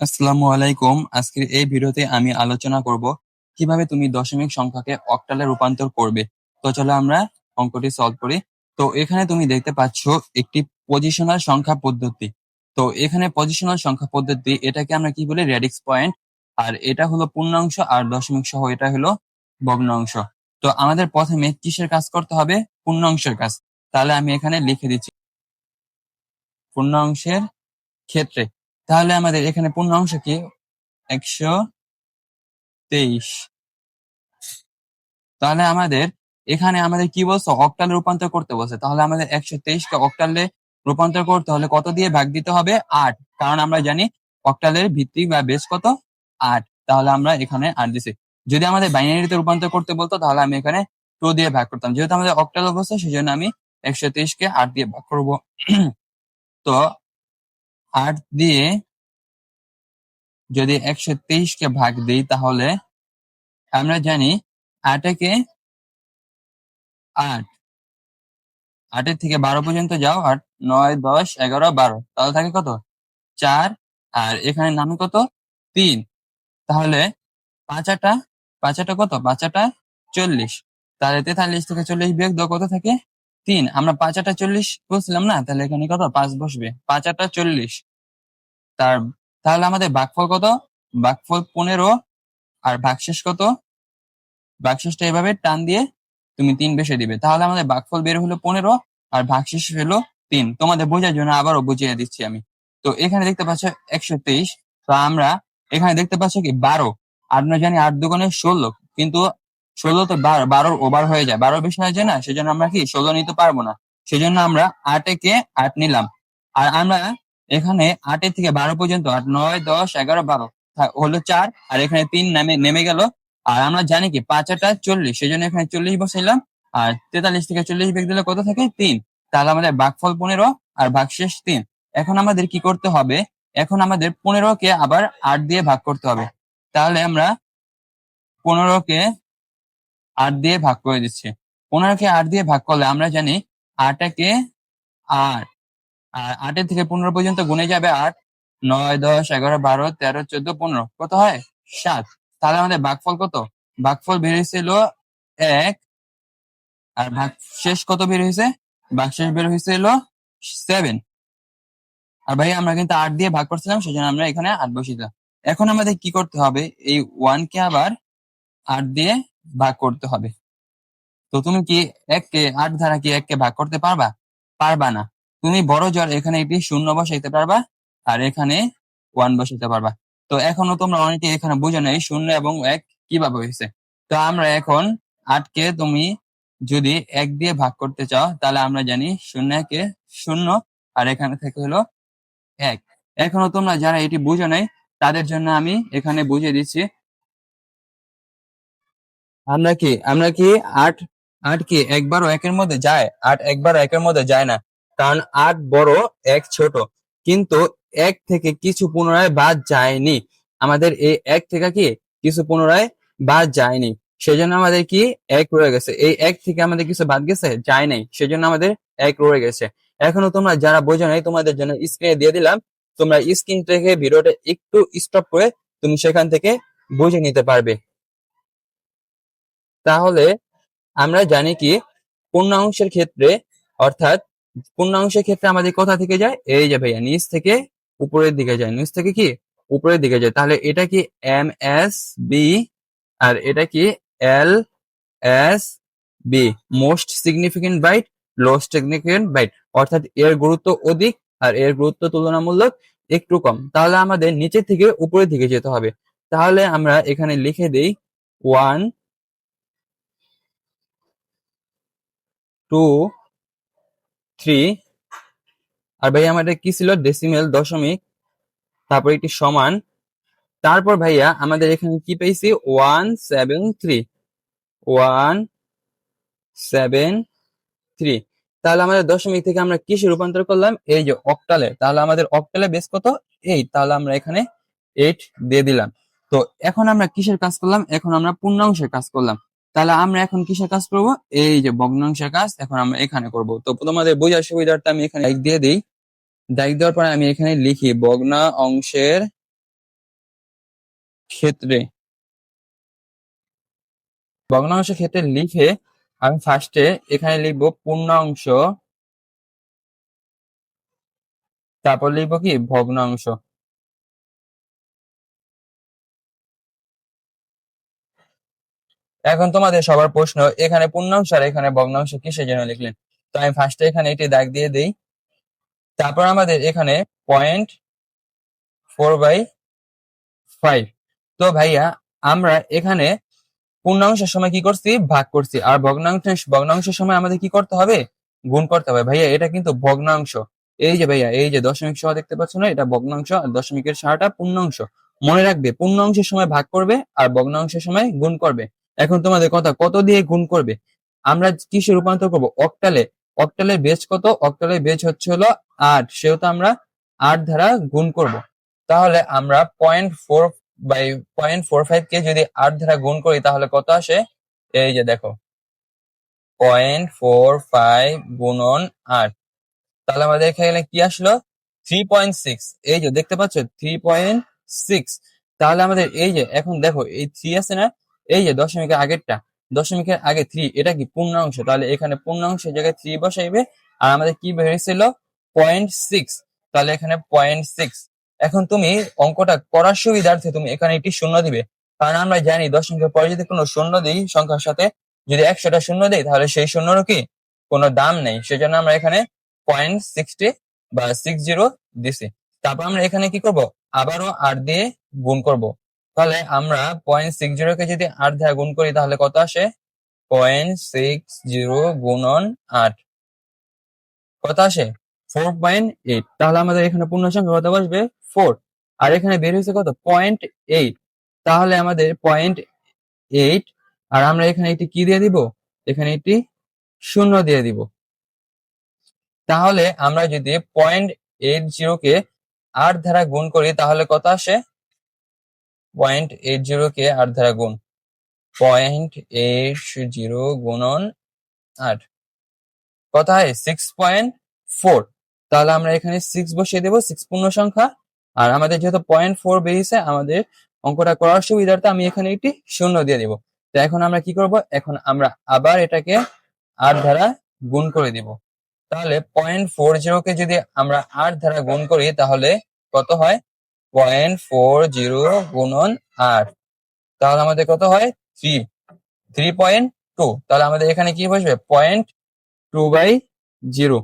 আসসালামু আলাইকুম। আজকের এই ভিডিওতে আমি আলোচনা করব কীভাবে তুমি দশমিক সংখ্যাকে অক্টালে রূপান্তর করবে। তো চলো আমরা অঙ্কটি সলভ করি। তো এখানে তুমি দেখতে পাচ্ছ একটি পজিশনাল সংখ্যা পদ্ধতি। তো এখানে পজিশনাল সংখ্যা পদ্ধতি, এটাকে আমরা কি বলি? রেডিক্স পয়েন্ট আর এটা হলো পূর্ণাংশ আর দশমিক সহ এটা হলো ভগ্নাংশ। তো আমাদের প্রথমে কিসের কাজ করতে হবে? পূর্ণাংশের কাজ। তাহলে আমি এখানে লিখে দিচ্ছি। পূর্ণাংশের ক্ষেত্রে তাহলে আমাদের এখানে পূর্ণাংশ কি? একশো তেইশ। তাহলে আমাদের এখানে আমাদের কি বলছো? অক্টালে রূপান্তর করতে বলছে। তাহলে আমাদের একশো তেইশকে অক্টালে রূপান্তর করতে হলে কত দিয়ে ভাগ দিতে হবে? আট। কারণ আমরা জানি অক্টালের ভিত্তি বা বেস কত? আট। তাহলে আমরা এখানে আট দিছি। যদি আমাদের বাইনারিতে রূপান্তর করতে বলতো, তাহলে আমি এখানে টু দিয়ে ভাগ করতাম। যেহেতু আমাদের অক্টাল অবস্থা সেই জন্য আমি একশো তেইশকে আট দিয়ে ভাগ করব। তো আট দিয়ে যদি একশো তেইশকে ভাগ দিই তাহলে আমরা জানি আটকে আট। আটের থেকে বারো পর্যন্ত যাও, আট, নয়, দশ, এগারো, বারো। তাহলে থাকে কত? চার। আর এখানে নামে কত? তিন। তাহলে পাঁচাটা পাঁচাটা কত? পাঁচাটা চল্লিশ। তাহলে তেতাল্লিশ থেকে চল্লিশ বিয়োগ কত থাকে? তিন, আমরা পাঁচাটা চল্লিশ বলছিলাম না? তাহলে এখানে কত? পাঁচ বসবে। পাঁচাটা চল্লিশ। তার, তাহলে আমাদের ভাগফল কত? ভাগফল পনেরো। আর ভাগশেষ কত? ভাগশেষটা এভাবে টান দিয়ে তুমি তিন বেশে দিবে। তাহলে আমাদের ভাগফল বের হলো পনেরো আর ভাগশেষ হলো তিন। তোমাদের বোঝার জন্য আবারও বুঝিয়ে দিচ্ছি আমি। তো এখানে দেখতে পাচ্ছ একশো তেইশ। তো আমরা এখানে দেখতে পাচ্ছ কি? বারো। আমরা জানি আট দোকানে ষোলো। কিন্তু ষোলো তো বারো বারোর ওভার হয়ে যায়। বারো বেশি হয়ে যায় না? সেজন্য আমরা কি ষোলো নিতে পারব না? সেজন্য আমরা আটে কে আট নিলাম। আর আমরা এখানে আটের থেকে বারো পর্যন্ত, আট, নয়, দশ, এগারো, বারো হলো চার, আর এখানে তিন নামে, নেমে গেল। আর আমরা জানি কি পাঁচ আটা চল্লিশ সেই জন্য এখানে চল্লিশ বসাইলাম। আর তেতাল্লিশ থেকে চল্লিশ বেগ দিলে কত থাকে? তিন। তাহলে আমাদের ভাগফল পনেরো আর ভাগশেষ তিন। এখন আমাদের কি করতে হবে? এখন আমাদের পনেরোকে আবার আট দিয়ে ভাগ করতে হবে। তাহলে আমরা পনেরোকে আট দিয়ে ভাগ করে দিচ্ছি। পনেরোকে আট দিয়ে ভাগ করলে আমরা জানি আটাকে আট। আর আটের থেকে পনেরো পর্যন্ত গুনে যাবে আট। নয়, দশ, এগারো, বারো, তেরো, চোদ্দ, পনেরো। কত হয়? সাত। তাহলে আমাদের ভাগফল কত? ভাগফল বের হয়েছিল এক। আর ভাগ শেষ কত বের হয়েছে? ভাগ শেষ বের হয়েছিল সেভেন আর ভাই, আমরা কিন্তু আট দিয়ে ভাগ করছিলাম, সেজন্য আমরা এখানে আট বসিয়েছিলাম এখন আমাদের কি করতে হবে? এই ওয়ান কে আবার আট দিয়ে ভাগ করতে হবে। তো তুমি কি এককে আট দ্বারা কি এককে ভাগ করতে পারবা? পারবা না। তুমি বড় জ্বর এখানে একটি শূন্য বসাইতে পারবা আর এখানে ওয়ান বসাইতে পারবা। তো এখনও তোমরা অনেকে এখানে বুঝে না এই শূন্য এবং এক কীভাবে হয়েছে। তো আমরা এখন আটকে তুমি যদি এক দিয়ে ভাগ করতে চাও তাহলে আমরা জানি শূন্য একে শূন্য আর এখানে থেকে হলো এক। এখনও তোমরা যারা এটি বুঝে নাই তাদের জন্য আমি এখানে বুঝিয়ে দিচ্ছি আমরা কি? আমরা কি আট আট কি একবারও একের মধ্যে যায়? আট একবারও একের মধ্যে যায় না। কারণ আট বড়, এক ছোট। কিন্তু এক থেকে কিছু পুনরায় বাদ যায়নি। আমাদের এই এক থেকে কি? কিছু পুনরায় বাদ যায়নি। সেজন্য আমাদের কি? এক রয়ে গেছে। এই এক থেকে আমাদের কিছু বাদ গেছে? যায় নাই। সেজন্য আমাদের এক রয়ে গেছে। এখনও তোমরা যারা বোঝো নাই, তোমাদের জন্য স্ক্রিনে দিয়ে দিলাম। তোমরা স্ক্রিন থেকে ভিডিওটা একটু স্টপ করে তুমি সেখান থেকে বুঝে নিতে পারবে। তাহলে আমরা জানি কি, পূর্ণাংশের ক্ষেত্রে, অর্থাৎ পূর্ণাংশের ক্ষেত্রে আমাদের কোথা থেকে যায়? এই যে ভাইয়া, নিচ থেকে উপরের দিকে যায়। নিচ থেকে কি? উপরের দিকে যায়। তাহলে এটা কি এম এস বি? আর এটা কি L S B? Most significant byte, least significant byte. অর্থাৎ এর গুরুত্ব অধিক আর এর গুরুত্ব তুলনামূলক একটু কম। তাহলে আমাদের নিচের থেকে উপরের দিকে যেতে হবে। তাহলে আমরা এখানে লিখে দেই ওয়ান টু থ্রি আর ভাইয়া আমাদের কি ছিল? ডেসিমেল দশমিক, তারপর একটি সমান। তারপর ভাইয়া, আমাদের এখানে কি পেয়েছি? One seven three one seven three তাহলে আমাদের দশমিক থেকে আমরা কিসে রূপান্তর করলাম? এই যে অক্টালে তাহলে আমাদের অক্টালে বেস কত? এই তাহলে আমরা এখানে এইট দিয়ে দিলাম। তো এখন আমরা কিসের কাজ করলাম? এখন আমরা পূর্ণাংশের কাজ করলাম। তাহলে আমরা এখন কিসের কাজ করব? এই যে ভগ্নাংশের কাজ এখন আমরা এখানে করব। তো তোমাদের বোঝার সুবিধার্থে আমি এখানে এক দিয়ে দিই। দাগ দেওয়ার পরে আমি এখানে লিখি ভগ্না অংশের ক্ষেত্রে। ভগ্নাংশ ক্ষেত্রে লিখে আমি ফার্স্টে এখানে লিখব পূর্ণাংশ। তারপর লিখব কি? ভগ্নাংশ। এখন তোমাদের সবার প্রশ্ন, এখানে পূর্ণাংশ আর এখানে ভগ্নাংশ কিসের জন্য লিখলেন? তো আমি ফার্স্টে এখানে এটি দাগ দিয়ে দেই। তারপর আমাদের এখানে পয়েন্ট ফোর বাই ফাইভ তো ভাইয়া, আমরা এখানে পূর্ণাংশের সময় কি করছি? ভাগ করছি। আর ভগ্নাংশ ভগ্নাংশের সময় আমাদের কি করতে হবে? গুণ করতে হবে। ভাইয়া, এটা কিন্তু ভগ্নাংশ। এই যে ভাইয়া, এই যে দশমিক সহ দেখতে পাচ্ছ না, এটা ভগ্নাংশ আর দশমিকের সারাটা পূর্ণাংশ। মনে রাখবে, পূর্ণাংশের সময় ভাগ করবে আর ভগ্নাংশের সময় গুণ করবে। এখন তোমাদের কথা, কত দিয়ে গুণ করবে? আমরা কিসে রূপান্তর করব? অক্টালে অক্টালের বেজ কত? অক্টালের বেজ হচ্ছে হলো আট। সেহেতু আমরা আট দ্বারা গুণ করব। তাহলে আমরা point four by point four five কে যদি আট দ্বারা গুণ করি, তাহলে কত আসে? এই যে দেখো পয়েন্ট ফোর ফাইভ গুণন আট। তাহলে আমাদের এখানে কি আসলো? থ্রি পয়েন্ট সিক্স এই যে দেখতে পাচ্ছ? থ্রি পয়েন্ট সিক্স তাহলে আমাদের এই যে, এখন দেখো, এই থ্রি আছে না? এই যে দশমিকের আগেরটা, দশমিকের আগে থ্রি এটা কি পূর্ণাংশ? তাহলে এখানে পূর্ণাংশের জায়গায় থ্রি বসাইবে, আর আমাদের কি বেরিয়েছিল পয়েন্ট সিক্স তাহলে এখানে পয়েন্ট সিক্স এখন তুমি অঙ্কটা করার সুবিধার্থে তুমি এখানে একটি শূন্য দিবে। কারণ আমরা জানি দশমিকের পরে যদি কোনো শূন্য দিই সংখ্যার সাথে, যদি একশোটা শূন্য দিই, তাহলে সেই শূন্যরও কি? কোনো দাম নেই। সেজন্য আমরা এখানে পয়েন্ট সিক্সটি বা সিক্স জিরো দিছি। তারপর আমরা এখানে কি করব? আবারও আট দিয়ে গুণ করব। তাহলে আমরা পয়েন্ট সিক্স জিরো কে যদি আট দিয়ে গুণ করি, তাহলে কত আসে? পয়েন্ট সিক্স জিরো গুণন আট। কত আসে? ফোর পয়েন্ট এইট তাহলে আমাদের এখানে পূর্ণ সংখ্যা কত বসবে? ফোর আর এখানে বের হয়েছে কত? পয়েন্ট এইট তাহলে আমাদের পয়েন্ট এইট আর আমরা এখানে একটি কি দিয়ে দিব? এখানে একটি শূন্য দিয়ে দিব। তাহলে আমরা যদি পয়েন্ট এইট জিরো কে আট ধারা গুণ করি, তাহলে কত আসে? পয়েন্ট এইট জিরো কে আট ধারা গুণ? পয়েন্ট এইট জিরো গুণন আট। কত হয় সিক্স পয়েন্ট ফোর তাহলে আমরা এখানে সিক্স বসিয়ে দেবো সিক্স পূর্ণ সংখ্যা। আর আমাদের যেহেতু পয়েন্ট ফোর বেরিয়েছে, আমাদের অঙ্কটা করার সুবিধার্থে আমি এখানে একটি শূন্য দিয়ে দিব। তো এখন আমরা কি করব? এখন আমরা আবার এটাকে আট ধারা গুণ করে দিব। তাহলে পয়েন্ট ফোর জিরো কে যদি আমরা আট ধারা গুণ করি, তাহলে কত হয়? পয়েন্ট ফোর জিরো গুণন আট। তাহলে আমাদের কত হয়? থ্রি। Three point two. তাহলে আমাদের এখানে কি বসবে? Point two by zero.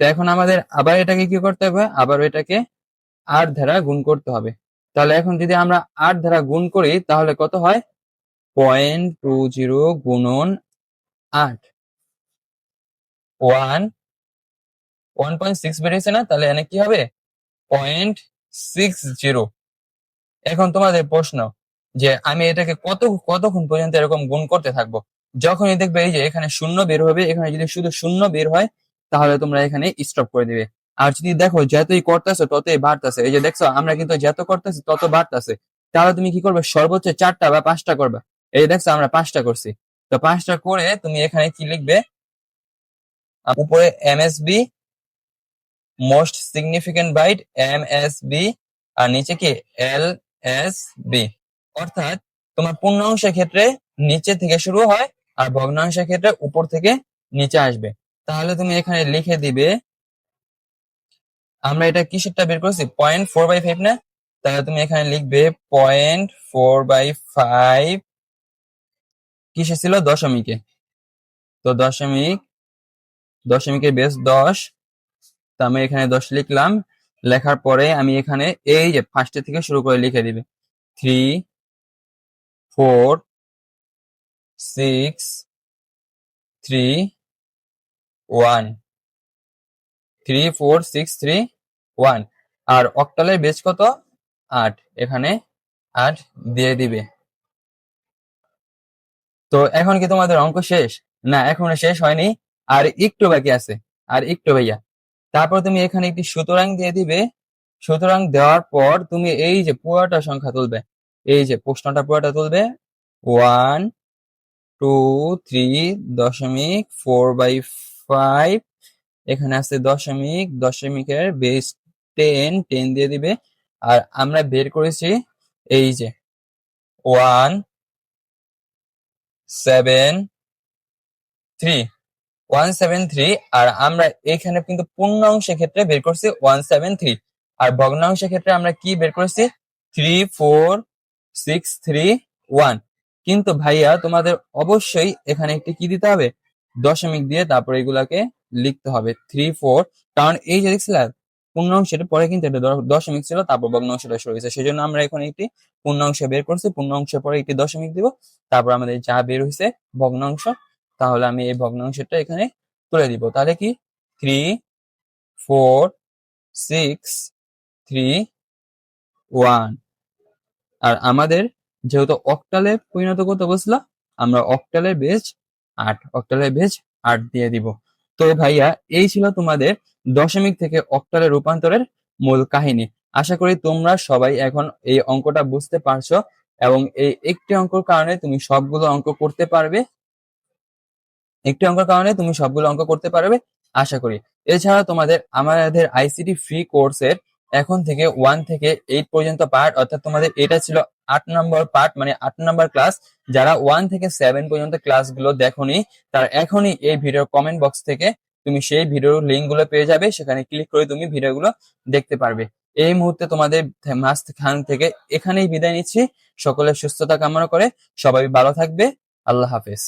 তো এখন আমাদের আবার এটাকে কি করতে হবে? আবার এটাকে আট ধারা গুণ করতে হবে। তাহলে এখন যদি আমরা আট ধারা গুণ করি, তাহলে কত হয়? পয়েন্ট টু জিরো গুণন আট। ওয়ান। ওয়ান পয়েন্ট সিক্স বেরিয়েছে না? তাহলে এখানে কি হবে? পয়েন্ট সিক্স জিরো এখন তোমাদের প্রশ্ন যে আমি এটাকে কত, কতক্ষণ পর্যন্ত এরকম গুণ করতে থাকব? যখনই দেখবে এই যে এখানে শূন্য বের হবে, এখানে যদি শুধু শূন্য বের হয়, তাহলে তোমরা এখানে স্টপ করে দিবে। আর যদি দেখো যতই করতেছো, ততই বাড়তেছে। এই যে দেখছ, আমরা কিন্তু যত করতেছি, তত বাড়তেছে। তাহলে তুমি কি করবে? সর্বোচ্চ চারটা বা পাঁচটা করবে। এই দেখছ, আমরা পাঁচটা করছি। তো পাঁচটা করে তুমি এখানে কি লিখবে? উপরে MSB most significant byte M S B আর নিচে কি? এল এস বি অর্থাৎ তোমার পূর্ণাংশের ক্ষেত্রে নিচে থেকে শুরু হয় আর ভগ্নাংশের ক্ষেত্রে উপর থেকে নিচে আসবে। তাহলে তুমি এখানে লিখে দিবে, আমরা এটা কিসেরটা বের করছি? পয়েন্ট ফোর বাই ফাইভ না? তাহলে তুমি এখানে লিখবে পয়েন্ট ফোর বাই ফাইভ কিসে ছিল? দশমিকে। তো দশমিক, দশমিকের বেস দশ তো আমি এখানে দশ লিখলাম। লেখার পরে আমি এখানে এই যে ফার্স্টে থেকে শুরু করে লিখে দিবে। Three four six three one three four six three one আর অক্টালের বেজ কত? আট। এখানে আট দিয়ে দিবে। তো এখন কি তোমাদের অঙ্ক শেষ? না, এখনও শেষ হয়নি। আর একটু বাকি আছে। আর একটু ভাইয়া। তারপর তুমি এখানে একটি সুতরাং দিয়ে দিবে। সুতরাং দেওয়ার পর তুমি এই যে পুরোটা সংখ্যা তুলবে, এই যে প্রশ্নটা পুরোটা তুলবে ওয়ান টু থ্রি দশমিক ফোর বাই ফাইভ এখানে আছে দশমিক, দশমিকের বেস টেন টেন দিয়ে দিবে। আর আমরা বের করেছি এই যে one seven three one seven three আর আমরা এখানে কিন্তু পূর্ণাংশের ক্ষেত্রে বের করছি ওয়ান সেভেন থ্রি। আর ভগ্নাংশের ক্ষেত্রে আমরা কি বের করেছি? Three four six three one. কিন্তু ভাইয়া, তোমাদের অবশ্যই এখানে একটি কি দিতে হবে? দশমিক দিয়ে তারপর এগুলাকে লিখতে হবে থ্রি ফোর। কারণ এই যে দেখছিলাম পূর্ণাংশের পরে কিন্তু এটা দশমিক ছিল, তারপর ভগ্নাংশটা শুরু হয়েছে সেই জন্য আমরা এখন একটি পূর্ণাংশ বের করছি। পূর্ণাংশের পরে একটি দশমিক দিব। তারপর আমাদের যা বের হয়েছে ভগ্নাংশ। তাহলে আমি এই ভগ্নাংশটা এখানে তুলে দিব। তাহলে কি? Three four six three one আর আমাদের যেহেতু অক্টালে পরিণত করতে বলছিলাম আমরা অক্টালের বেজ আট অক্টালের বেজ আট দিয়ে দিব। তো ভাইয়া, এই ছিল তোমাদের দশমিক থেকে অক্টালে রূপান্তরের মূল কাহিনী। আশা করি তোমরা সবাই এখন এই অঙ্কটা বুঝতে পারছ এবং এই একটি অঙ্কর কারণে তুমি সবগুলো অঙ্ক করতে পারবে। একটি অঙ্কের কারণে তুমি সবগুলো অঙ্ক করতে পারবে, আশা করি। এছাড়া তোমাদের, আমাদের আইসিটি ফ্রি কোর্সের এখন থেকে ওয়ান থেকে এইট পর্যন্ত পার্ট অর্থাৎ তোমাদের এটা ছিল আট নম্বর পার্ট মানে আট নম্বর ক্লাস যারা ওয়ান থেকে সেভেন পর্যন্ত ক্লাস ক্লাসগুলো দেখোনি, তারা এখনই এই ভিডিওর কমেন্ট বক্স থেকে তুমি সেই ভিডিওর লিঙ্কগুলো পেয়ে যাবে, সেখানে ক্লিক করে তুমি ভিডিওগুলো দেখতে পারবে। এই মুহূর্তে তোমাদের মাঝখান থেকে এখানেই বিদায় নিচ্ছি। সকলের সুস্থতা কামনা করে সবাই ভালো থাকবে। আল্লাহ হাফেজ।